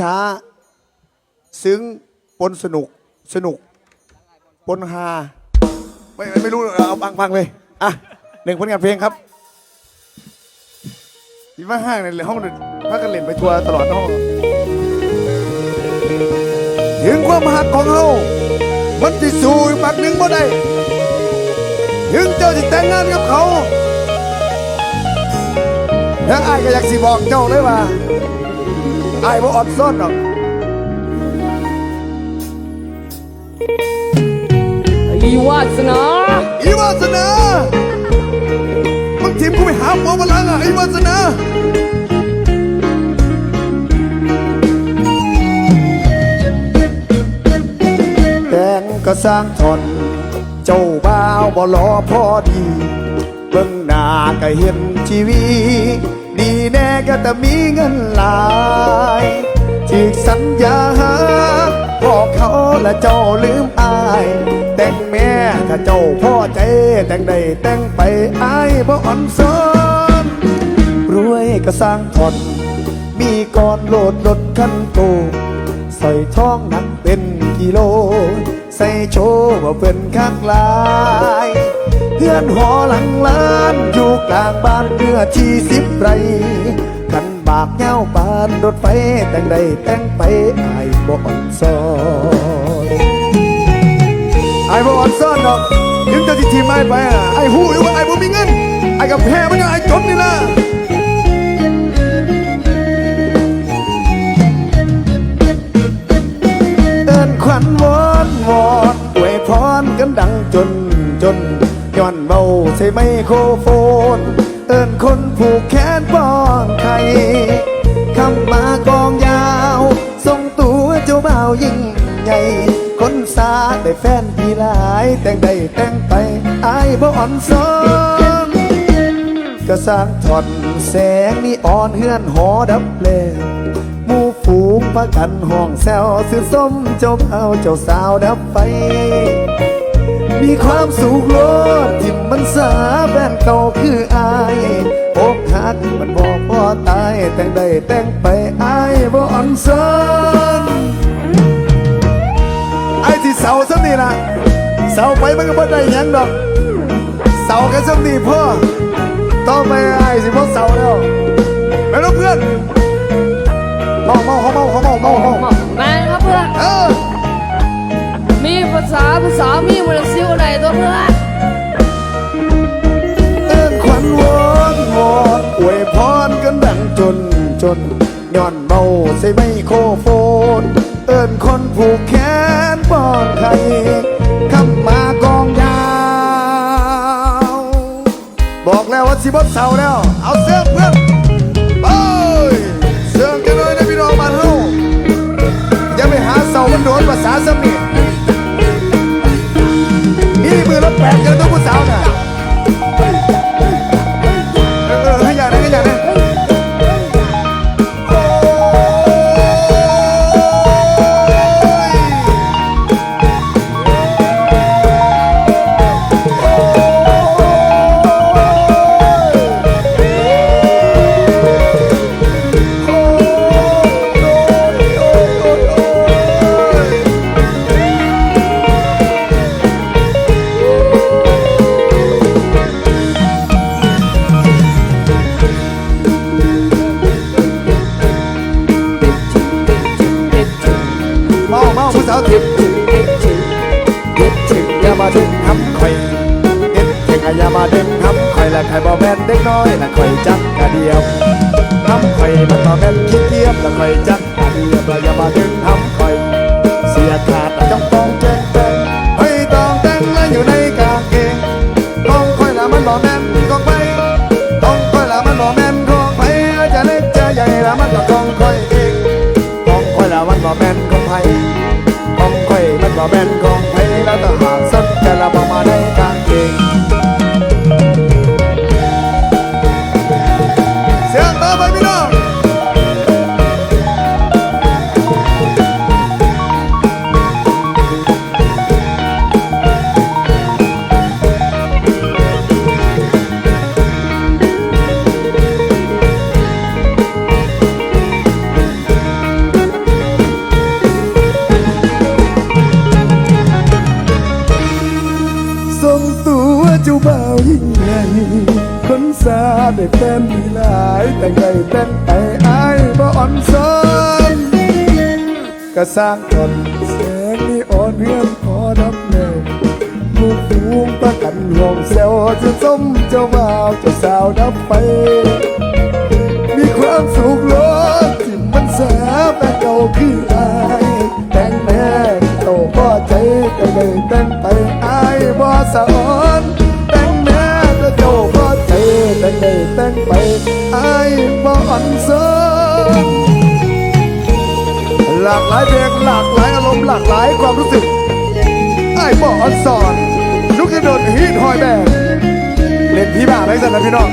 ช้า ซึ้งปนสนุกสนุก ปนฮาไม่ไม่ไม่รู้เอาฟังฟังเลย อะหนึ่งผลงานเพลงครับที่ว่าห้างในห้องพักกันเล่นไปทัวร์ตลอดห้องถึงความหักของเรามันจะสู้อีกปักหนึ่งบ่ได้ถึงเจ้าจะแต่งงานกับเขาแล้วไอ้ายก็อยากสิบอกเจ้าเลยว่า ไอ้ายบ่อดซ่อนหรอกอีวาสนาอีวาสนามึงทีมกูไปหาหมอมาลังอะอีวาสนาแดงก็สร้างทน เจ้าบ่าวบ่รอพอดี เบิ่งหน้าก็เห็นชีวีดี แต่มีเงินหลายที่สัญญาบอกเขาและเจ้าลืมอาย แต่งแม่ถ้าเจ้าพ่อใจ แต่งได้แต่งไปอายบ่อ่อนซ้อนรวยก็สร้างทนมีก่อนโหลดรถคันโตใส่ท้องหนักเป็นกิโล ใส่โชว์ว่าเป็นข้างลายเพื่อนหอหลังล้านอยู่กลางบ้านเพื่อที่สิบไร กันบากเงาปานรถไฟแต่งใดแต่งไปไอายบ่อ่อนซ้อนไอ้บ่อ่อนซ้อนดอกถึงจะที่ทีมไอ้ไปอะไอ้หูอยู่ว่าไอ้บ่มีเงินไอ้กับแพ้มันยังไอ้จนนี่ล่ะเดินขวัญวอนวอนอวยพรกันดังจนจนย้อนเบาใส่ไมโครโฟน เอินคนผูกแขน อนไข่คำมากองยาว ทรงตัวเจ้าบ่าวยิ่งใหญ่คนสาได้แฟนพี่หลาย แต่งได้แต่งไปอายบ่อ่อนซ้อนก็สร้างถอนแสงนีอ่อนเฮือนหอดับเลวหมู่ฝูงพากันห้องแซวซื้อส้มเจ้าเผาเจ้าสาวดับไฟมีความสุขโลดทิมมันสาแฟนเก่าคืออาย อกหักมันบอกพ่อตายแต่งได้แต่งไปอายบ่อ่อนซ้อนไอ้ที่เสาซ้ำนี่ล่ะเสาไปมันก็บ่ได้หยังดอก เสากันซ้ำนี่พ่อต้องไปไอ้สิพวกเสาแล้วไปแล้วเพื่อนเมาเมาเขาเมาเขาเมาเมาเมาแมนครับเพื่อนเออมีภาษาภาษามีมลซิวอะไร นย้อนเมาใส่ไมโครโฟน เอิ้นคนผูกแขนป้อนไข่คำมากองยาว บอกแล้วว่าสิบดเสาแล้ว เมาเมาผู้สาวทิพย์คิดถึงอย่ามาดึงทำข่อยคิดถึงอย่ามาดึงทำข่อยและใครบ่แม่นเด็กน้อยและข่อยจักกะเดียบทำข่อยมันบ่แม่นคิดเทียบและข่อยจักกะเดียบและอย่ามาดึงทำข่อย เสียขาดต้อง อยมันบ่แเจ้าบ่าวยิ่งใหญ่คนสาได้แฟนมีหลาย แต่งไงแต่งไปอายบ่อ่อนซ้อนก็สร้างตนแสงนีอ่อนเฮือนพอดับแนวผู้ฟูงประกันห่วงเซลจะส้มเจ้าบ่าวเจ้าสาวดับไป มีความสุขโลกที่มันแสบแต่เก่าคืออายแต่งแม่โตพ่อใจก็เลยแต่ง บ่อ่อนเสนหลากหลายเพลงหลากหลายอารมณ์หลากหลายความรู้สึกไอ้บอกอนสอนลูกจะโดนฮีทหอยแบกเล่นพี่บ้าไรสันนะพี่น้อง